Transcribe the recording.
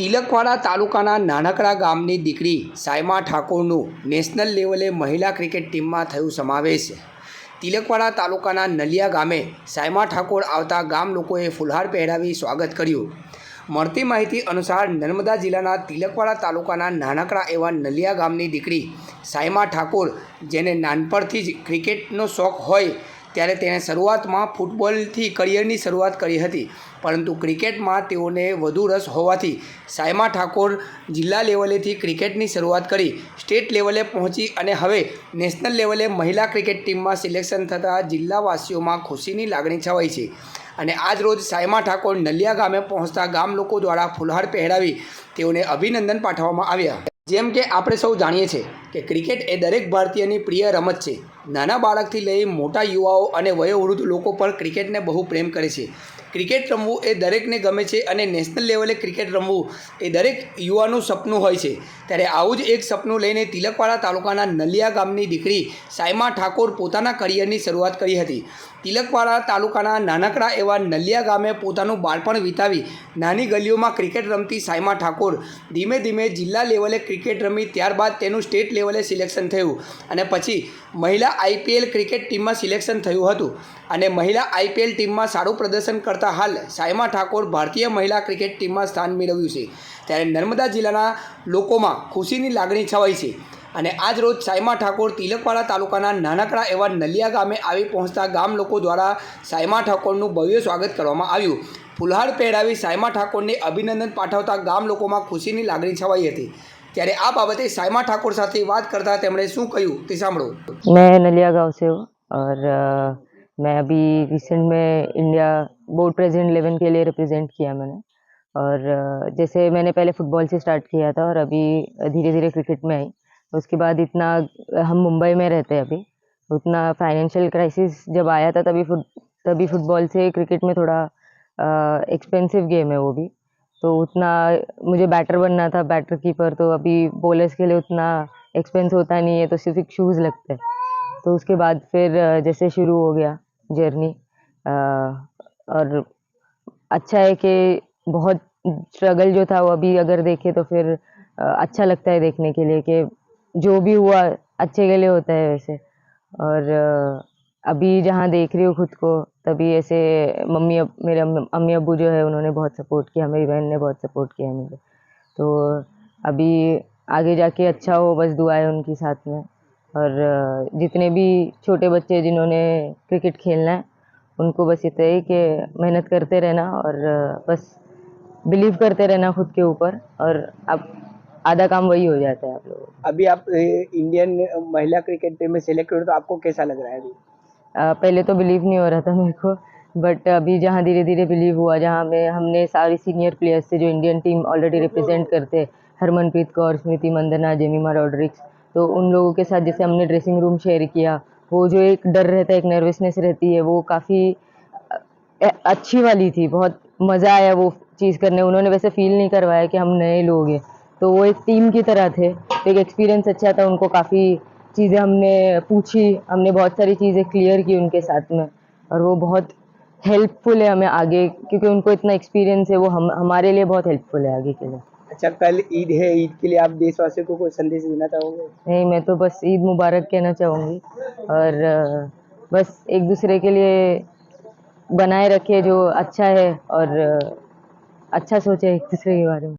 તિલકવાડા તાલુકાના નાનકડા ગામની દીકરી સાયમા ઠાકોરનું નેશનલ લેવલે મહિલા ક્રિકેટ ટીમમાં થયું સમાવેશ. તિલકવાડા તાલુકાના નલિયા ગામે સાયમા ઠાકોર આવતા ગામ લોકોએ ફુલહાર પહેરાવી સ્વાગત કર્યું. મળતી માહિતી અનુસાર નર્મદા જિલ્લાના તિલકવાડા તાલુકાના નાનકડા એવા નલિયા ગામની દીકરી સાયમા ઠાકોર, જેને નાનપણથી જ ક્રિકેટનો શોખ હોય ત્યારે તેણે શરૂઆતમાં ફૂટબોલથી કરિયરની શરૂઆત કરી હતી. પરંતુ ક્રિકેટમાં તેઓને વધુ રસ હોવાથી સાયમા ઠાકોર જિલ્લા લેવલેથી ક્રિકેટની શરૂઆત કરી, સ્ટેટ લેવલે પહોંચી અને હવે નેશનલ લેવલે મહિલા ક્રિકેટ ટીમમાં સિલેક્શન થતાં જિલ્લાવાસીઓમાં ખુશીની લાગણી છવાઈ છે. અને આજ રોજ સાયમા ઠાકોર નલિયા ગામે પહોંચતા ગામ લોકો દ્વારા ફુલહાર પહેરાવી તેઓને અભિનંદન પાઠવવામાં આવ્યા. જેમ કે આપણે સૌ જાણીએ છીએ કે ક્રિકેટ એ દરેક ભારતીયની પ્રિય રમત છે. નાના બાળકથી લઈ મોટા યુવાઓ અને વયોવૃદ્ધ લોકો પણ ક્રિકેટને બહુ પ્રેમ કરે છે. ક્રિકેટ રમવું એ દરેકને ગમે છે અને નેશનલ લેવલે ક્રિકેટ રમવું એ દરેક યુવાનું સપનું હોય છે. ત્યારે આવું જ એક સપનું લઈને તિલકવાડા તાલુકાના નલિયા ગામની દીકરી સાયમા ઠાકોર પોતાના કરિયરની શરૂઆત કરી હતી. તિલકવાડા તાલુકાના નાનકડા એવા નલિયા ગામે પોતાનું બાળપણ વિતાવી નાની ગલીઓમાં ક્રિકેટ રમતી સાયમા ઠાકોર ધીમે ધીમે જિલ્લા લેવલે ક્રિકેટ રમી ત્યારબાદ તેનું સ્ટેટ લેવલે સિલેક્શન થયું અને પછી મહિલા આઈપીએલ ક્રિકેટ ટીમમાં સિલેક્શન થયું હતું અને મહિલા આઈપીએલ ટીમમાં સારું પ્રદર્શન કરતા હાલ સાયમા ઠાકોર ભારતીય મહિલા ક્રિકેટ ટીમમાં સ્થાન મેળવ્યું છે. ત્યારે નર્મદા જિલ્લાના લોકોમાં ખુશીની લાગણી છવાઈ છે અને આજ રોજ સાયમા ઠાકોર તિલકવાડા તાલુકાના નાનકડા એવા નલિયા ગામે આવી પહોંચતા ગામ લોકો દ્વારા સાયમા ઠાકોરનું ભવ્ય સ્વાગત કરવામાં આવ્યું. ફુલહાર પહેરાવી સાયમા ઠાકોરને અભિનંદન પાઠવતા ગામ લોકોમાં ખુશીની લાગણી છવાઈ હતી. ત્યારે આ બાબતે સાયમા ઠાકોર સાથે વાત કરતા તેમણે શું કહ્યું તે સાંભળો मैं नलिया गांव से हूँ और अ, मैं अभी रिसेंट में इंडिया बोर्ड प्रेजेंट इलेवन के लिए रिप्रेजेंट किया मैंने और अ, जैसे मैंने पहले फुटबॉल से स्टार्ट किया था और अभी धीरे धीरे क्रिकेट में आई उसके बाद इतना हम मुंबई में रहते हैं अभी उतना फाइनेंशियल क्राइसिस जब आया था तभी फुट तभी फुटबॉल से क्रिकेट में थोड़ा एक्सपेंसिव गेम है वो भी तो उतना मुझे बैटर बनना था बैटर कीपर तो अभी बॉलर्स के लिए उतना एक्सपेंस होता नहीं है तो सिर्फ़ एक शूज़ लगते हैं। तो उसके बाद फिर जैसे शुरू हो गया जर्नी और अच्छा है कि बहुत स्ट्रगल जो था वो अभी अगर देखे तो फिर अच्छा लगता है देखने के लिए कि जो भी हुआ, अच्छे के लिए होता है वैसे। और अभी जहाँ देख रही हूँ खुद को, तभी ऐसे मम्मी अब मेरे अम्मी अब्बू जो है उन्होंने बहुत सपोर्ट किया, मेरी बहन ने बहुत सपोर्ट किया मुझे। तो अभी आगे जाके अच्छा हो, बस दुआएँ उनकी साथ में। और जितने भी छोटे बच्चे जिन्होंने क्रिकेट खेलना है, उनको बस इतना ही कि मेहनत करते रहना और बस बिलीव करते रहना खुद के ऊपर और अब आधा काम वही हो जाता है आप लोगों अभी आप इंडियन महिला क्रिकेट टीम में सेलेक्ट हुए तो आपको कैसा लग रहा है अभी? पहले तो बिलीव नहीं हो रहा था मेरे को बट अभी जहाँ धीरे धीरे बिलीव हुआ, जहाँ में, हमने सारी सीनियर प्लेयर्स से जो इंडियन टीम ऑलरेडी रिप्रेजेंट करते हैं हरमनप्रीत कौर, स्मृति मंदना, जेमिमा रॉड्रिक्स तो उन लोगों के साथ जैसे हमने ड्रेसिंग रूम शेयर किया, वो जो एक डर रहता है, एक नर्वसनेस रहती है, वो काफ़ी अच्छी वाली थी, बहुत मज़ा आया वो चीज़ करने, उन्होंने वैसे फील नहीं करवाया कि हम नए लोग हैं तो वो एक टीम की तरह थे तो एक एक्सपीरियंस अच्छा था, उनको काफ़ी चीज़ें हमने पूछी हमने बहुत सारी चीज़ें क्लियर की उनके साथ में। और वो बहुत हेल्पफुल है हमें आगे क्योंकि उनको इतना एक्सपीरियंस है वो हम हमारे लिए बहुत हेल्पफुल है आगे के लिए। अच्छा कल ईद है ईद के लिए आप देशवासियों को कोई संदेश देना चाहोगे? नहीं मैं तो बस ईद मुबारक कहना चाहूँगी। और बस एक दूसरे के लिए बनाए रखे जो अच्छा है और अच्छा सोचे एक दूसरे के बारे में।